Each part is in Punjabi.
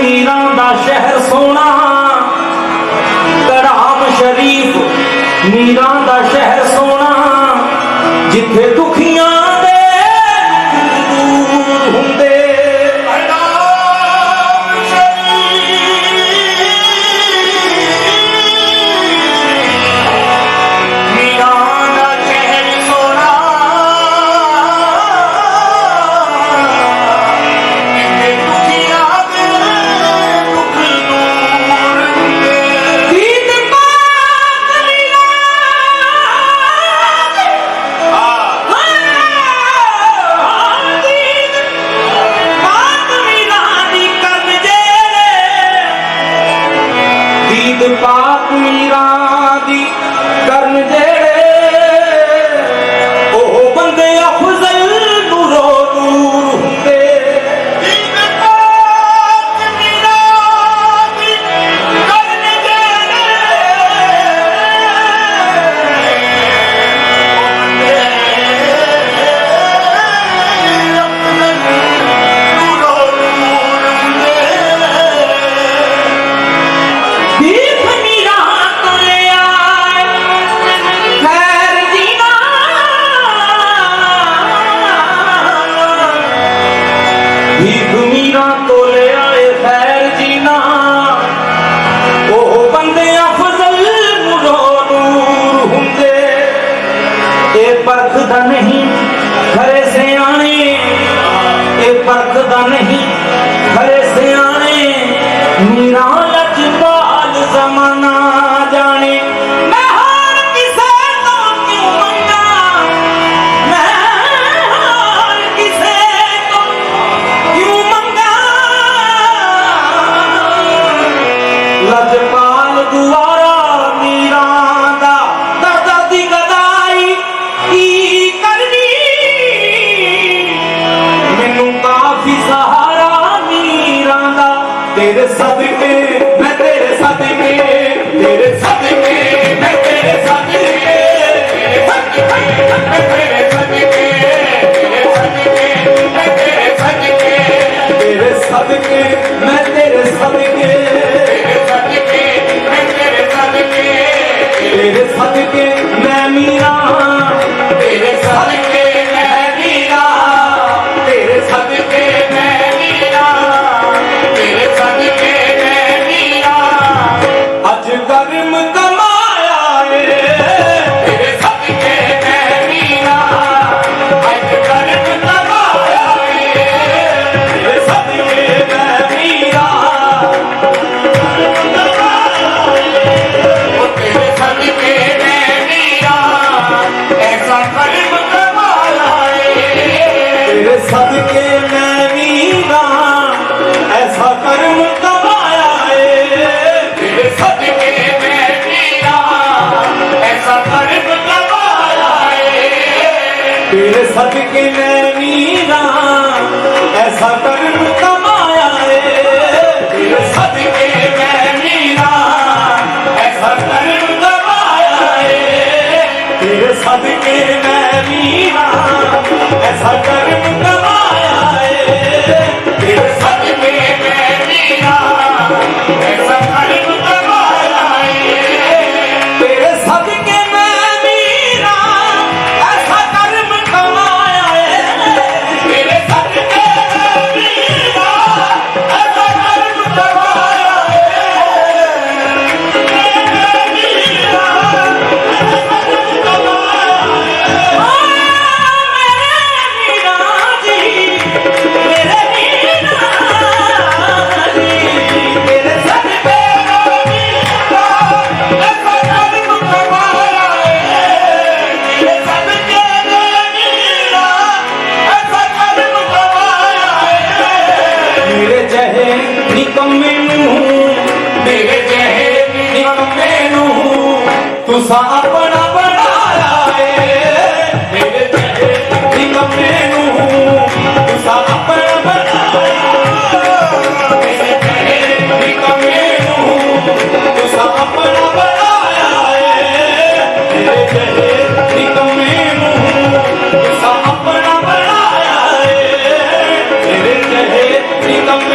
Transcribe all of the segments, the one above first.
ਪੀਰਾਂ ਦਾ ਸ਼ਹਿਰ ਸੋਹਣਾ ਪਰਖਦਾ ਨਹੀਂ ਖਰੇ ਸਿਆਣੇ ਇਹ ਪਰਖਦਾ ਨਹੀਂ ਖਰੇ ਸਿਆਣੇ ਮੀਰਾਂ ਕੀ ਸਹਾਰਾ ਮੀਰਾਂ ਦਾ ਤੇਰੇ ਸਦਕੇ ਮੈਂ ਤੇਰੇ ਸਦਕੇ ਤੇਰੇ ਸਦਕੇ ਮੈਂ ਤੇਰੇ ਸਦਕੇ ਮੈਂ ਤੇਰੇ ਸਦਕੇ ਤੇਰੇ ਸਦਕੇ ਮੈਂ ਤੇਰੇ ਸਦਕੇ ਤੇਰੇ ਸਦਕੇ ਮੈਂ ਤੇਰੇ ਸਦਕੇ ਤੇਰੇ ਸਦਕੇ ਸਦਕੇ ਮੈਂ ਵੀ ਹਾਂ ਐਸਾ ਕਰਮ ਕਮਾਇਆ ਏ। ਤੇਰੇ 30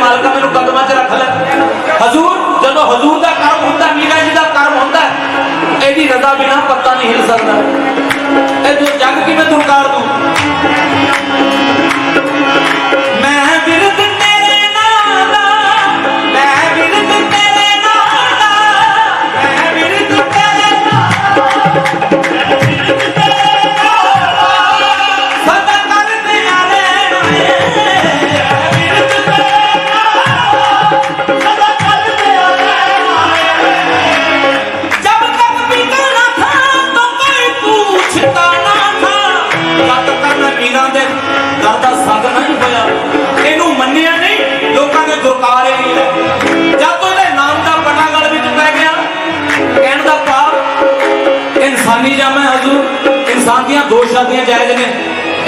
ਮਾਲਕਾ ਮੈਨੂੰ ਕਦਮਾਂ 'ਚ ਰੱਖ ਲੈ। ਹਜ਼ੂਰ, ਜਦੋਂ ਹਜ਼ੂਰ ਦਾ ਕਰਮ ਹੁੰਦਾ, ਮੀਰਾਂ ਜੀ ਦਾ ਕਰਮ ਹੁੰਦਾ, ਇਹਦੀ ਰਜ਼ਾ ਬਿਨਾ ਪੱਤਾ ਨਹੀਂ ਹਿਲ ਸਕਦਾ। ਇਹ ਜੋ ਜੱਗ ਕਿਵੇਂ ਤੁਰਕਾ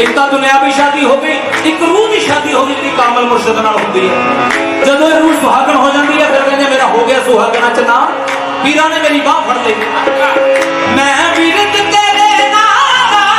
ਇੱਕ ਤਾਂ ਦੁਨਿਆਵੀ ਸ਼ਾਦੀ ਹੋ ਗਈ ਇੱਕ ਰੂਹ ਦੀ ਸ਼ਾਦੀ ਹੋ ਗਈ ਜਿਹੜੀ ਕਾਮਲ ਮੁਰਸ਼ਦ ਨਾਲ ਹੁੰਦੀ ਹੈ। ਜਦੋਂ ਰੂਹ ਸੁਹਾਗਣ ਹੋ ਜਾਂਦੀ ਹੈ, ਫਿਰ ਕਹਿੰਦੇ, ਮੇਰਾ ਹੋ ਗਿਆ ਸੁਹਾਗਣਾ ਚ ਨਾ ਪੀਰਾਂ ਨੇ ਮੇਰੀ ਬਾਹ ਫੜ ਲਈ। ਮੈਂ ਵੀਰਤ ਤੇਰੇ ਨਾਲ ਦਾ